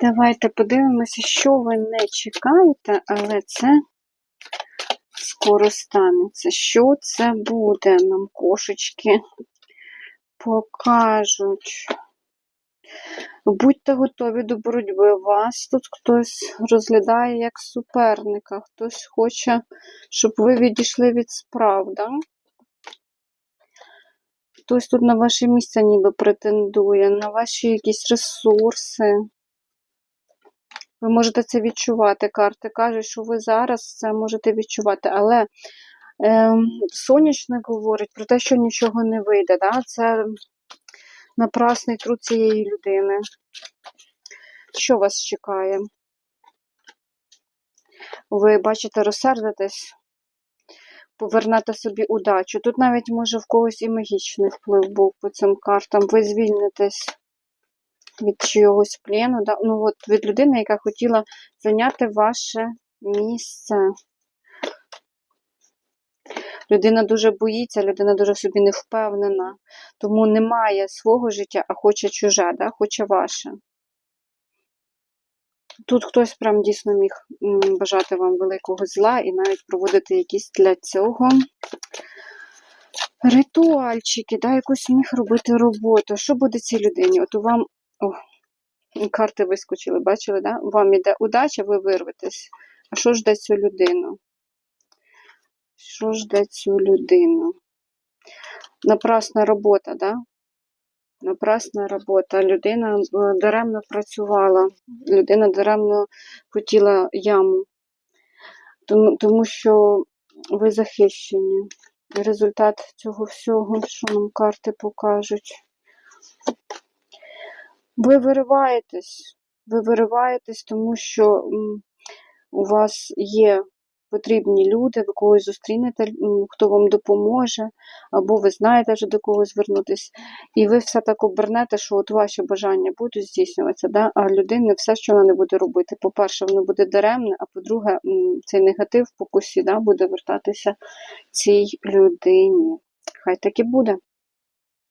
Давайте подивимося, що ви не чекаєте, але це скоро станеться. Що це буде? Нам кошечки покажуть. Будьте готові до боротьби. Вас тут хтось розглядає як суперника, хтось хоче, щоб ви відійшли від справ. Да? Хтось тут на ваше місце ніби претендує, на ваші якісь ресурси. Ви можете це відчувати. Карти кажуть, що ви зараз це можете відчувати. Але ем, сонячник говорить про те, що нічого не вийде. Да? Це напрасний труд цієї людини. Що вас чекає? Ви бачите, розсердитесь, повернете собі удачу. Тут навіть може в когось і магічний вплив був по цим картам. Ви звільнитесь від чогось плену, да? ну от від людини, яка хотіла зайняти ваше місце. Людина дуже боїться, людина дуже собі не впевнена, тому немає свого життя, а хоче чуже, да? хоче ваше. Тут хтось прям дійсно міг бажати вам великого зла і навіть проводити якісь для цього ритуальчики, да, якусь міг робити роботу. Що буде цій людині? От вам. О, карти вискочили, бачили, да? Вам іде удача, ви вирветесь. А що жде цю людину? Що жде цю людину? Напрасна робота, да? Напрасна робота. Людина е, даремно працювала, людина даремно хотіла яму, тому, тому що ви захищені. Результат цього всього, що нам карти покажуть. Ви вириваєтесь, ви вириваєтесь, тому що у вас є потрібні люди, ви когось зустрінете, хто вам допоможе, або ви знаєте вже до кого звернутися, і ви все так обернете, що от ваші бажання будуть здійснюватися, да? а людини все, що вона не буде робити. По-перше, воно буде даремне, а по-друге, цей негатив в покусі да, буде вертатися цій людині. Хай так і буде.